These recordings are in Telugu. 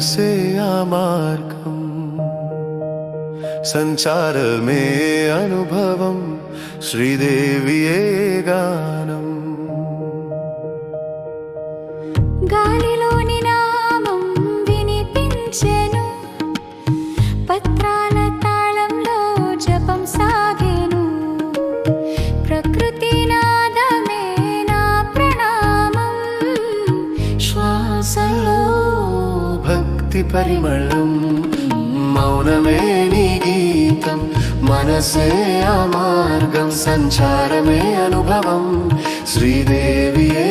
మనసే ఆ మార్గం సంచారమే అనుభవం శ్రీదేవియే భక్తి పరిమళం మౌనమే నీ గీతం మనసే ఆ మార్గం సంచారమే అనుభవం శ్రీదేవియే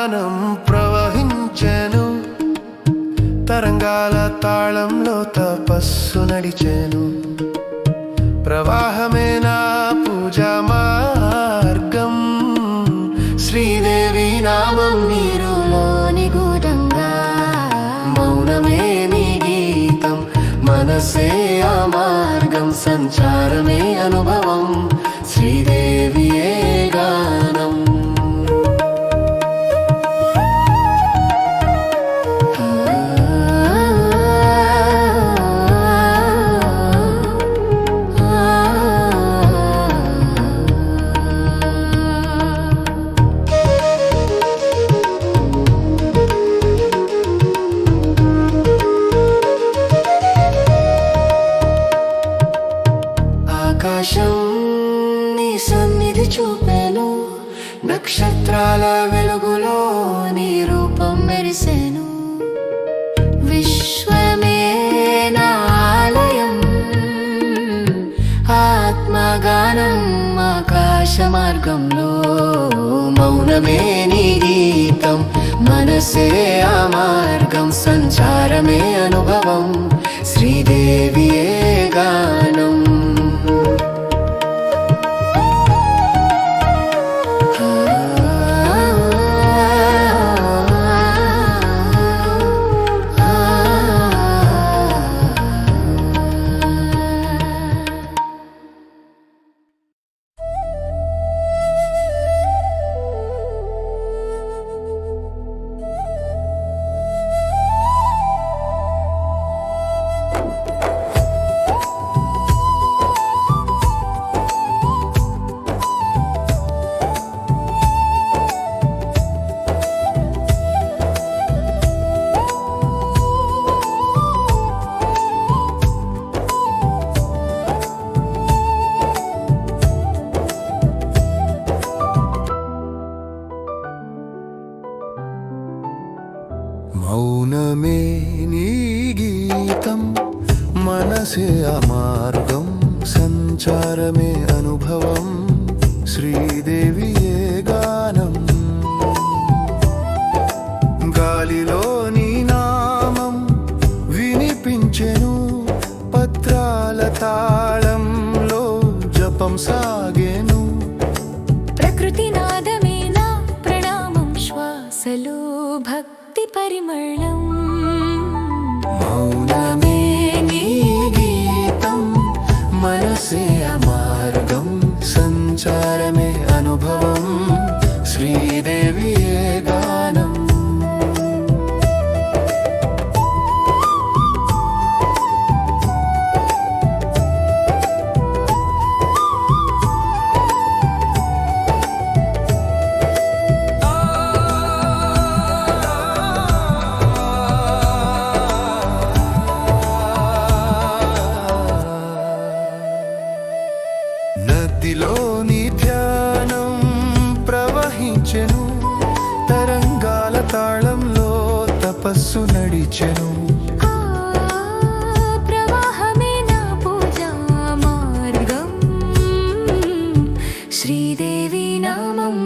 జ్ఞానం ప్రవహించెను. తరంగాల తాళంలో తపస్సు నడిచెను. ప్రవాహమే నా పూజా మార్గం. శ్రీదేవి నామం నీరులోని గూఢంగా మౌనమే నీ గీతం. మనసే ఆ మార్గం. సంచారమే అనుభవం. శ్రీదేవియే వెలుగులో నీ రూపం మెరిసెను. విశ్వమే నా ఆలయం. ఆత్మగానం ఆకాశ మార్గంలో మౌనమే నీ గీతం. మనసే ఆ మార్గం సంచారమే అనుభవం. శ్రీదేవియే గానం. మౌనమే నీ గీతం. మనసే అమార్గం సంచారమే అనుభవం. శ్రీదేవియే గానం. గాలిలో నీ నామం వినిపించెను పత్రాల తాళంలో జపం సాగేను. ప్రకృతి నాదమేనా? ప్రణామం శ్వాసలో. భక్తి పరిమళం మౌనమే నీ గీతం నడిచెను. తరంగాల తాళంలో తపస్సు నడిచెను. శ్రీదేవి నామం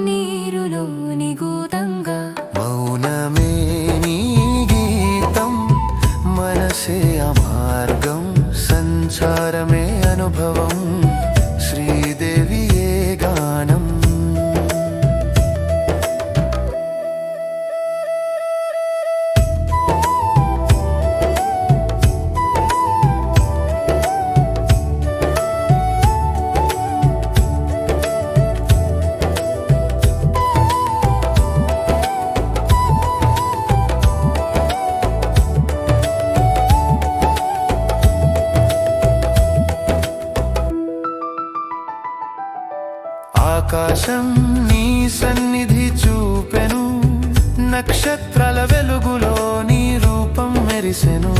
ఆకాశం నీ సన్నిధి చూపెను. నక్షత్రాల వెలుగులో నీ రూపం మెరిసెను.